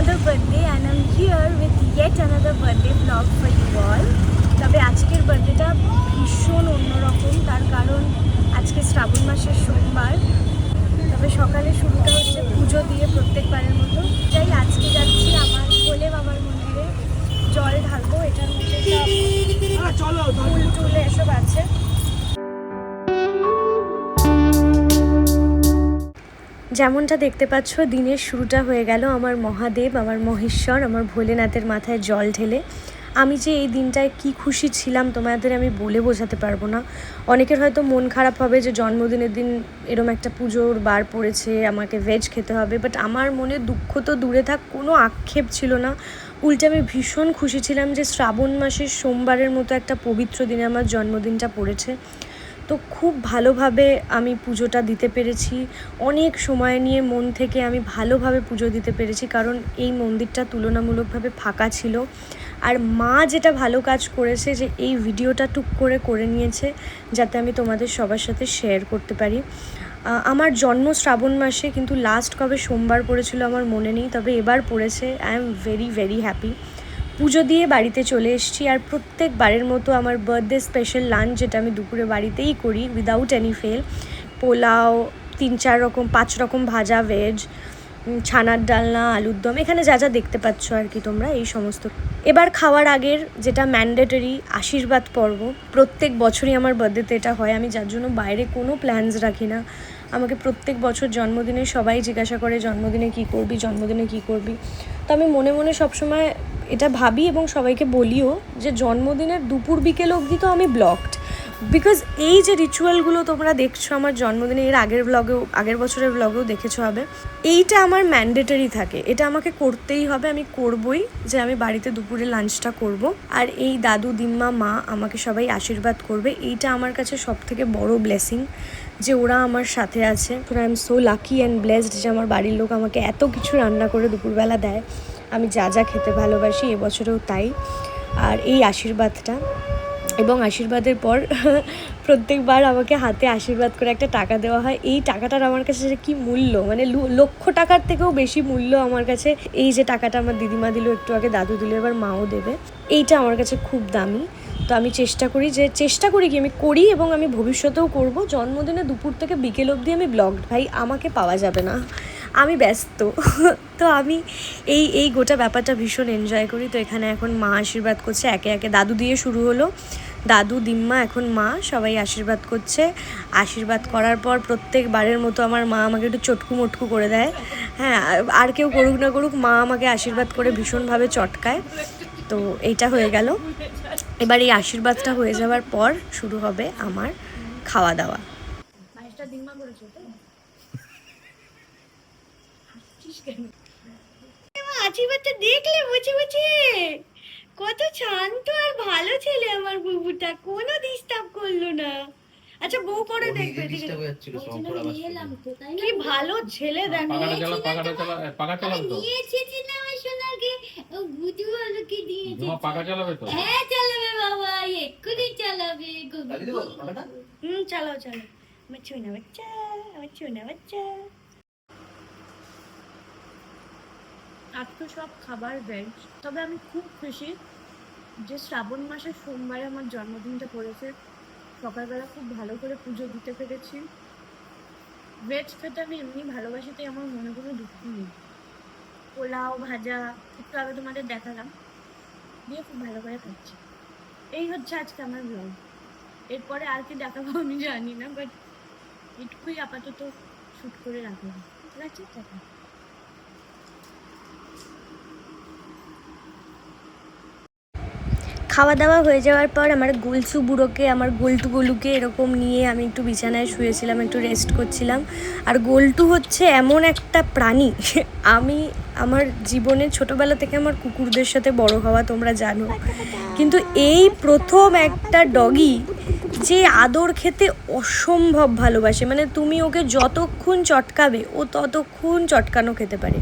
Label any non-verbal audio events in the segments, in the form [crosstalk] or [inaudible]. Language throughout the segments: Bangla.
another birthday and I'm here with yet another birthday vlog for you all. তবে আজকের বার্থডেটা ভীষণ অন্যরকম তার কারণ আজকে শ্রাবণ মাসের সোমবার। তবে সকালে শুরুটা হচ্ছে পুজো দিয়ে প্রত্যেকবারের মতো। যাই আজকে যাচ্ছি আমার কোলে বাবার মন্দিরে। জল ঢালবো এটার মধ্যে সব ফুল টুল এসব আছে। যেমনটা দেখতে পাচ্ছ, দিনের শুরুটা হয়ে গেল আমার মহাদেব, আমার মহেশ্বর, আমার ভোলেনাথের মাথায় জল ঢেলে। আমি যে এই দিনটায় কি খুশি ছিলাম তোমাদের আমি বলে বোঝাতে পারব না। অনেকের হয়তো মন খারাপ হবে যে জন্মদিনের দিন এরম একটা পুজোর বার পড়েছে, আমাকে ভেজ খেতে হবে বাট আমার মনে দুঃখ তো দূরে থাক, কোনো আক্ষেপ ছিল না। উল্টে আমি ভীষণ খুশি ছিলাম যে শ্রাবণ মাসের সোমবারের মতো একটা পবিত্র দিনে আমার জন্মদিনটা পড়েছে। তো খুব ভালোভাবে আমি পুজোটা দিতে পেরেছি। অনেক সময় নিয়ে মন থেকে আমি ভালোভাবে পুজো দিতে পেরেছি কারণ এই মন্দিরটা তুলনামূলকভাবে ফাঁকা ছিল। আর মা যেটা ভালো কাজ করেছে যে এই ভিডিওটা টুক করে করে নিয়েছে যাতে আমি তোমাদের সবার সাথে শেয়ার করতে পারি। আমার জন্ম শ্রাবণ মাসে কিন্তু লাস্ট কবে সোমবার পড়েছিল আমার মনে নেই, তবে এবার পড়েছে। I am very very happy Puja দিয়ে বাড়িতে চলে এসেছি আর প্রত্যেকবারের মতো আমার বার্থডে স্পেশাল লাঞ্চ যেটা আমি দুপুরে বাড়িতেই করি উইদাউট এনি ফেল পোলাও, তিন চার রকম, পাঁচ রকম ভাজা ভেজ ছানার ডালনা, আলুর দম, এখানে যা যা দেখতে পাচ্ছ আর কি তোমরা, এই সমস্ত। এবার খাওয়ার আগের যেটা ম্যান্ডেটরি আশীর্বাদ পর্ব, প্রত্যেক বছরই আমার বার্থডেতে এটা হয়, আমি যার জন্য বাইরে কোনো প্ল্যানস রাখি না। আমাকে প্রত্যেক বছর জন্মদিনে সবাই জিজ্ঞাসা করে, জন্মদিনে কী করবি? জন্মদিনে কী করবি? তো আমি মনে মনে সবসময় এটা ভাবি এবং সবাইকে বলিও যে জন্মদিনের দুপুর বিকেল অবধি তো আমি ব্লকড বিকজ এই যে রিচুয়ালগুলো তোমরা দেখছ আমার জন্মদিনে, এর আগের ব্লগেও আগের বছরের ব্লগেও দেখেছ হবে, এইটা আমার ম্যান্ডেটরি থাকে। এটা আমাকে করতেই হবে, আমি করবই যে আমি বাড়িতে দুপুরে লাঞ্চটা করব। আর এই দাদু, দিম্মা, মা আমাকে সবাই আশীর্বাদ করবে। এইটা আমার কাছে সব থেকে বড় ব্লেসিং যে ওরা আমার সাথে আছে। I am so lucky and blessed যে আমার বাড়ির লোক আমাকে এত কিছু রান্না করে দুপুরবেলা দেয়। আমি যা যা খেতে ভালোবাসি এবছরেও তাই। আর এই আশীর্বাদটা। এবং আশীর্বাদের পর [laughs] প্রত্যেকবার আমাকে হাতে আশীর্বাদ করে একটা টাকা দেওয়া হয়। এই টাকাটার আমার কাছে যে কী মূল্য? মানে লক্ষ টাকার থেকেও বেশি মূল্য আমার কাছে। এই যে টাকাটা আমার দিদিমা দিল একটু আগে, দাদু দিল, এবার মাও দেবে। এইটা আমার কাছে খুব দামি। তো আমি চেষ্টা করি যে, চেষ্টা করি কি আমি করি এবং আমি ভবিষ্যতেও করব। জন্মদিনে দুপুর থেকে বিকেল অবধি আমি ব্লগড ভাই, আমাকে পাওয়া যাবে না। আমি ব্যস্ত। [laughs] তো আমি এই এই গোটা ব্যাপারটা ভীষণ এনজয় করি। তো এখানে এখন মা আশীর্বাদ করছে, একে একে দাদু দিয়ে শুরু হলো। দাদু, দিম্মা, এখন মা, সবাই আশীর্বাদ করছে। আশীর্বাদ করার পর প্রত্যেকবারের মতো আমার মা আমাকে একটু চটকু মটকু করে দেয়। হ্যাঁ আর কেউ করুক না করুক, মা আমাকে আশীর্বাদ করে ভীষণভাবে চটকায়। তো এইটা হয়ে গেল। এবার এই আশীর্বাদটা হয়ে যাওয়ার পর শুরু হবে আমার খাওয়া দাওয়া আশীর্বাদটা দেখলে বসে বসে কত শান্ত আর ভালো ছেলে আমার বুবুটা কোনো ডিস্টার্ব করল না। আচ্ছা বউ পরে দেখবে কি ভালো ছেলে দেখো। পাখাটা তো আলোকে দিয়েছে তোমার চালাবে হ্যাঁ চালাবে বাবা এক্ষুনি চালাবে চালিয়ে দেবো পাখাটা? হুম চালাও চালাও। আমার চুনা বাচ্চা। আমার চুনা বাচ্চা। আর তো সব খাবার ভেজ তবে আমি খুব খুশি যে শ্রাবণ মাসের সোমবারে আমার জন্মদিনটা পড়েছে। সকালবেলা খুব ভালো করে পুজো দিতে পেরেছি। ভেজ খেতে আমি এমনি ভালোবাসি তাই আমার মনে কোনো দুঃখ নেই। পোলাও ভাজা একটু আগে তোমাদের দেখালাম। দিয়ে খুব ভালো করে খাচ্ছি এই হচ্ছে আজকে আমার ব্লগ এরপরে আর কি দেখাবো আমি জানি না বাট এটুকুই আপাতত শ্যুট করে রাখলাম। ঠিক আছে? খাওয়া দাওয়া হয়ে যাওয়ার পর আমার গুলসু বুড়োকে, আমার গোলটু গোলুকে এরকম নিয়ে আমি একটু বিছানায় শুয়েছিলাম, একটু রেস্ট করছিলাম। আর গোলটু হচ্ছে এমন একটা প্রাণী, [laughs] আমি আমার জীবনে ছোটবেলা থেকে আমার কুকুরদের সাথে বড় হওয়া তোমরা জানো। কিন্তু এই প্রথম একটা ডগি যে আদর খেতে অসম্ভব ভালোবাসে মানে তুমি ওকে যতক্ষণ চটকাবে, ও ততক্ষণ চটকানো খেতে পারে।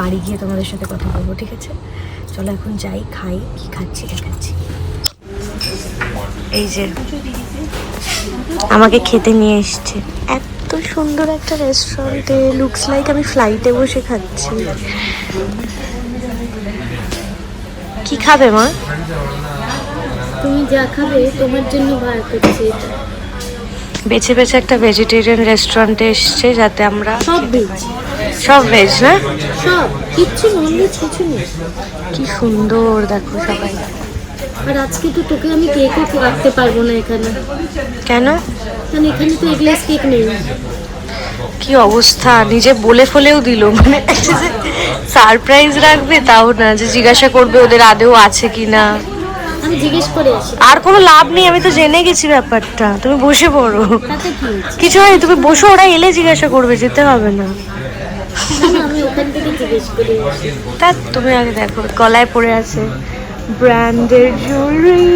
বাড়ি গিয়ে তোমাদের সাথে কথা বলব ঠিক আছে? চলো এখন যাই খাই কি খাচ্ছি দেখাচ্ছি এই যে আমাকে খেতে নিয়ে এসছে। এত সুন্দর একটা রেস্টুরেন্টে লুকস লাইক আমি ফ্লাইটে বসে খাচ্ছি। কি খাবে মা? তুমি যা খাবে তোমার জন্য বার করছি এটা। বেছে বেছে একটা ভেজিটেরিয়ান রেস্টুরেন্টে এসছে যাতে আমরা সব ভেজ। সব ভেজ না? সব। কিচ্ছু ননভেজ কিছু নেই। কি সুন্দর দেখো সবাই। আর আজকে তো তোকে আমি কেকও রাখতে পারব না এখানে। কেন? কারণ এখানে তো এগলেস কেক নেই। কি অবস্থা? নিজে বলে ফলেও দিল। মানে সারপ্রাইজ রাখবে তাও না। যে জিজ্ঞাসা করবে ওদের আদেও আছে কি না আমি জিজ্ঞেস করে আসি। আর কোনো লাভ নেই আমি তো জেনে গেছি ব্যাপারটা। তুমি বসে পড়ো। কিছু হয় তুমি বসো ওরা এলে জিজ্ঞাসা করবে যেতে হবে না। তা তুমি আগে দেখো, গলায় পড়ে আছে ব্র্যান্ডের জুয়েলারি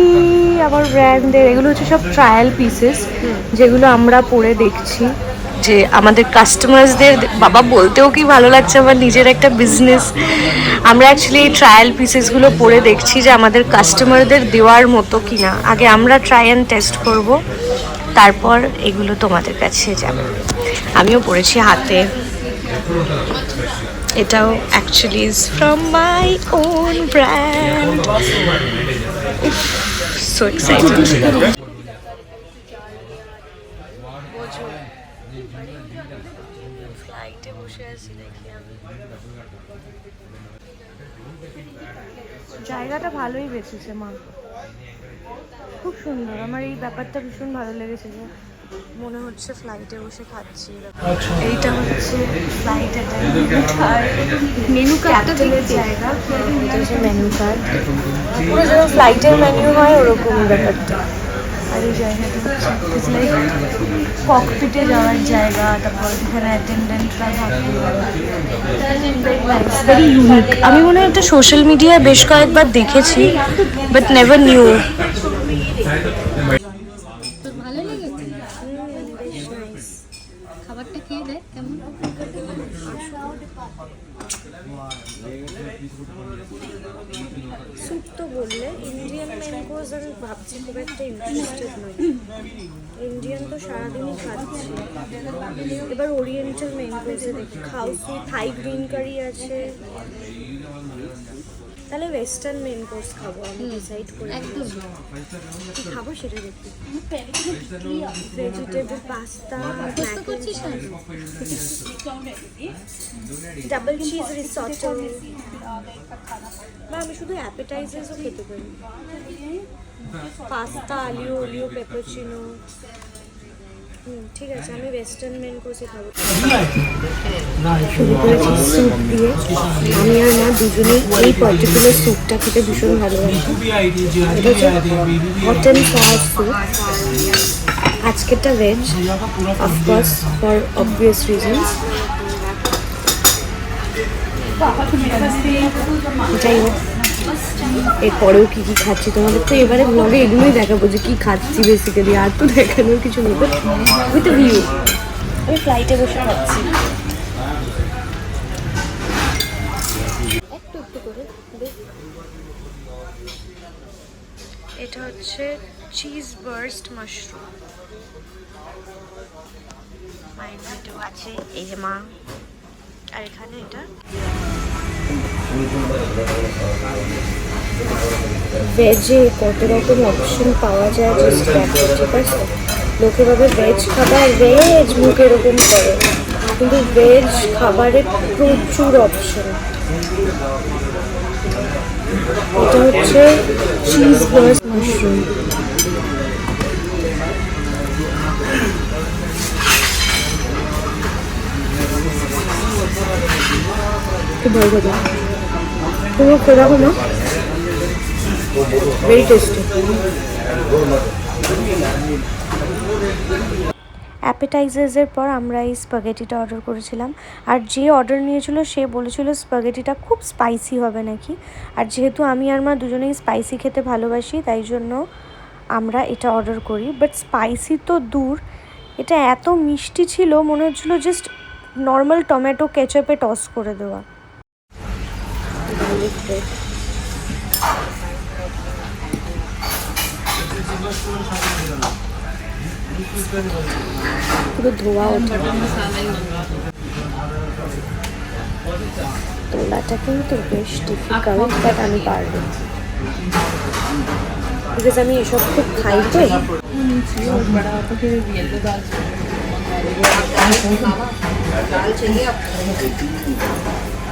আবার ব্র্যান্ডের, এগুলো হচ্ছে সব ট্রায়াল পিসেস যেগুলো আমরা পরে দেখছি। যে আমাদের কাস্টমার্সদের বাবা বলতেও কি ভালো লাগছে, আমার নিজের একটা বিজনেস আমরা অ্যাকচুয়ালি এই ট্রায়াল পিসেসগুলো পরে দেখছি যে আমাদের কাস্টমারদের দেওয়ার মতো কি না আগে আমরা ট্রাই অ্যান্ড টেস্ট করব, তারপর এগুলো তোমাদের কাছে যাবে। আমিও পরেছি হাতে। এটাও actually is from my own brand so excited ফ্লাইটে বসে আছি দেখি আমি জায়গাটা ভালোই বেঁচেছে, মা। খুব সুন্দর। আমার এই ব্যাপারটা ভীষণ ভালো লেগেছে যে মনে হচ্ছে ফ্লাইটে বসে খাচ্ছি এইটা হচ্ছে ফ্লাইট মেনু কার্ডের জায়গা। এটা হচ্ছে মেনু কার্ড পুরো যেমন ফ্লাইটের মেনু হয় ওরকমই ব্যাপারটা। আর এই জায়গাটা হচ্ছে ককপিটে যাওয়ার জায়গা তারপর এখানে অ্যাটেন্ডেন্টরা ভেরি ইউনিক আমি মনে হয় একটা সোশ্যাল মিডিয়ায় বেশ কয়েকবার দেখেছি বাট নেভার নিউ তোর ভালো লেগেছে খাবারটা খেয়ে দেখ কেমন স্যুপ তো বললে ইন্ডিয়ান ম্যাঙ্গোজ আমি ভাবছি খুব একটা ইন্টারেস্টেড নই। ইন্ডিয়ান তো সারাদিনই খাচ্ছি। এবার ওরিয়েন্টাল ম্যাঙ্গোজে দেখি খাও স্যুপ থাই গ্রিন কারি আছে তাহলে ওয়েস্টার্ন মেন কোর্স খাব আমি ডিসাইড করে একদম। কি খাব সেটা দেখি। Vegetable pasta double cheese risotto না? আমি শুধু অ্যাপেটাইজার্সও খেতে পারি। পাস্তা আলিও ওলিও পেপারচিনো ঠিক আছে, আমি ওয়েস্টার্ন মেন কোর্সে খাব। শুরু করেছি স্যুপ দিয়ে আমি আর মা দুজনেই এই পার্টিকুলার স্যুপটা খেতে ভীষণ ভালোবাসি এটা হচ্ছে and soup আজকেরটা veg of course for obvious reasons যাই হোক। এরপরেও কী কী খাচ্ছি? তোমাদের তো এবারে ব্লগে এগুলোই দেখাবো যে কী খাচ্ছি বেসিক্যালি আর তো দেখানোর কিছু নেই। উইথ ভিউ আমি ফ্লাইটে বসে খাচ্ছি। এটা হচ্ছে চিজ বার্স্ট মাশরুম মায়ের আছে এই যে মা। আর এখানে এটা ভেজে কত রকম অপশন পাওয়া যায় ঠিক আছে? লোকে ভাবে ভেজ খাবার ভেজ মুখে এরকম করে কিন্তু ভেজ খাবারে প্রচুর অপশন এটা হচ্ছে চিজ বার্স্ট মাশরুম দেখো না ভেরি টেস্টি অ্যাপেটাইজার্সের পর আমরা এই স্পাগেটিটা অর্ডার করেছিলাম। আর যে অর্ডার নিয়েছিল, সে বলেছিল স্পাগেটিটা খুব স্পাইসি হবে নাকি। আর যেহেতু আমি আর মা দুজনেই স্পাইসি খেতে ভালোবাসি, তাই জন্য আমরা এটা অর্ডার করি। বাট স্পাইসি তো দূর। এটা এত মিষ্টি ছিল, মনে হচ্ছিল জাস্ট নর্মাল টমেটো কেচাপে টস করে দেওয়া। ব্রেড পুরো ধোয়া ওঠে। তোলাটা কিন্তু বেশ ডিফিকাল্ট বাট আমি পারব। বিকজ আমি এসব খুব খাই তো। दाल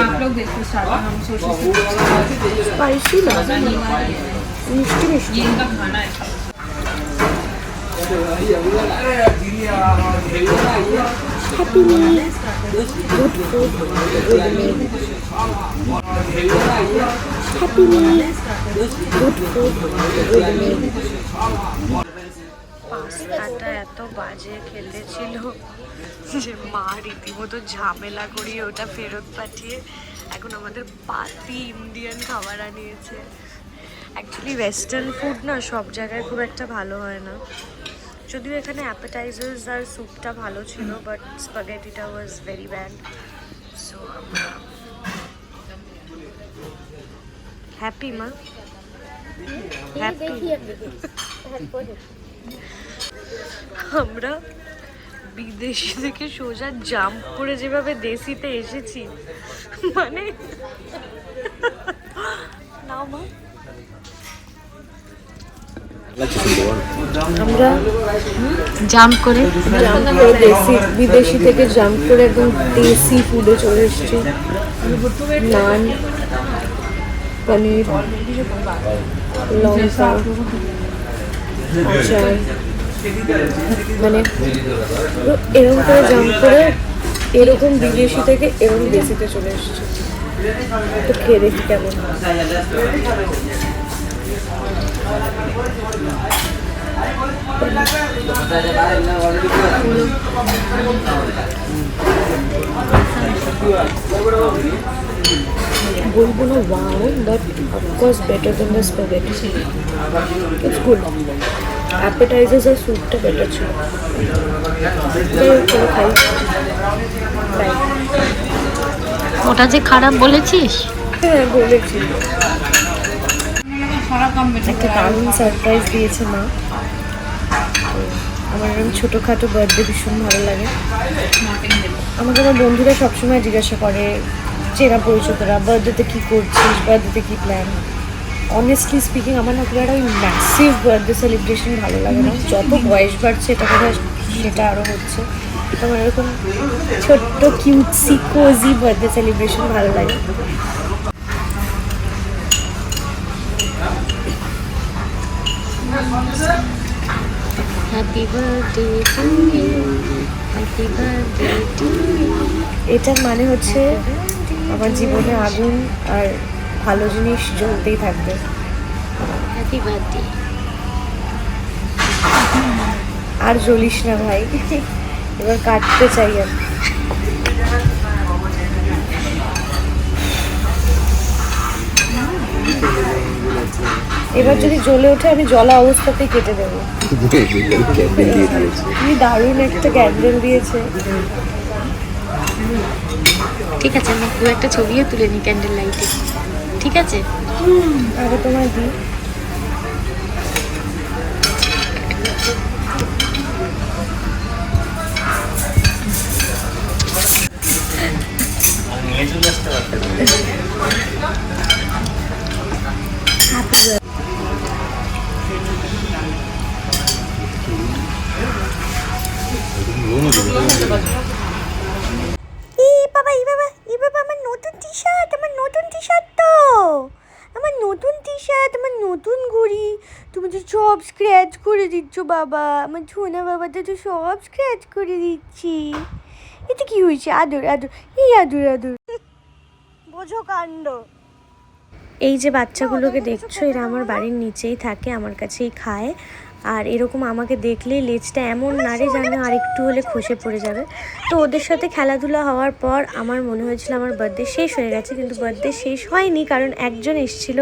आप लोग देखो स्टार्टिंग हम सोचे स्पाइसी मिष्टी मिष्टी इनका खाना है Happy meal, good food, good meal. Happy meal, good food, good meal. পাস্তাটা এত বাজে খেতে ছিল যে মা রীতিমতো ঝামেলা করিয়ে ওটা ফেরত পাঠিয়ে এখন আমাদের পাতি ইন্ডিয়ান খাবার আনিয়েছে। অ্যাকচুয়ালি ওয়েস্টার্ন ফুড না সব জায়গায় খুব একটা ভালো হয় না। যদিও এখানে অ্যাপেটাইজার্স আর স্যুপটা ভালো ছিল বাট স্পাগেটিটা ওয়াজ ভেরি ব্যাড সো আমরা হ্যাপি মা? হ্যাপি আমরা বিদেশি থেকে সোজা জাম্প করে যেভাবে দেশিতে এসেছি মানে নাও মা। আমরা জাম্প করে। দেশি বিদেশি থেকে জাম্প করে একদম দেশি ফুডে চলে এসেছি। নান পনির লঙ্কা মানে এরকম করে জাম্প করে, এরকম বিদেশি থেকে এরকম দেশিতে চলে এসেছি। তো খেয়ে দেখি কেমন বলব না wow but of course better than the spaghetti it's good appetisers আর স্যুপটা বেটার ছিল খাই ওটা যে খারাপ বলেছিস? হ্যাঁ বলেছি। একটা দারুণ সারপ্রাইজ দিয়েছে মা। আমার এরকম ছোটোখাটো বার্থডে ভীষণ ভালো লাগে। আমাকে আমার বন্ধুরা সবসময় জিজ্ঞাসা করে চেনা পরিচিতরা বার্থডেতে কী করছিস বার্থডেতে কী প্ল্যান অনেস্টলি স্পিকিং আমার না খুব একটা ওই ম্যাসিভ বার্থডে সেলিব্রেশন ভালো লাগে না। যত বয়স বাড়ছে এটা কথা সেটা আরও হচ্ছে। তোমার এরকম ছোট্ট কিউটসি কোজি বার্থডে সেলিব্রেশন ভালো লাগে। Happy birthday to you happy birthday to you এটার মানে হচ্ছে আমার জীবনে আগুন আর ভালো জিনিস জ্বলতেই থাকবে। হ্যাপি বার্থডে আর জ্বলিস না ভাই। এবার কাটতে চাই আমি। এবার যদি জ্বলে ওঠে আমি জলা অবস্থাতেই কেটে দেবো। কি দারুণ একটা ক্যান্ডেল দিয়েছে। ঠিক আছে, আমি দু একটা ছবিও তুলে নিই ক্যান্ডেল লাইটে ঠিক আছে? আগে তোমার দিই। করে দিচ্ছ বাবা আমার ছোনা বাবাটা তো সব স্ক্র্যাচ করে দিচ্ছি। এতে কি হয়েছে? আদর আদর এই আদর আদর। বোঝো কাণ্ড। এই যে বাচ্চাগুলোকে দেখছ এরা আমার বাড়ির নিচেই থাকে আমার কাছেই খায়। আর এরকম আমাকে দেখলেই লেজটা এমন নাড়ে যেন আর একটু হলে খসে পড়ে যাবে। তো ওদের সাথে খেলাধুলা হওয়ার পর আমার মনে হয়েছিল আমার বার্থডে শেষ হয়ে গেছে কিন্তু বার্থডে শেষ হয়নি কারণ একজন এসেছিল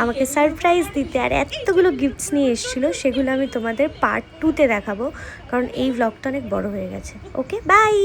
আমাকে সারপ্রাইজ দিতে আর এতগুলো গিফটস নিয়ে এসেছিল, সেগুলো আমি তোমাদের পার্ট টুতে দেখাবো, কারণ এই ব্লগটা অনেক বড় হয়ে গেছে। Okay bye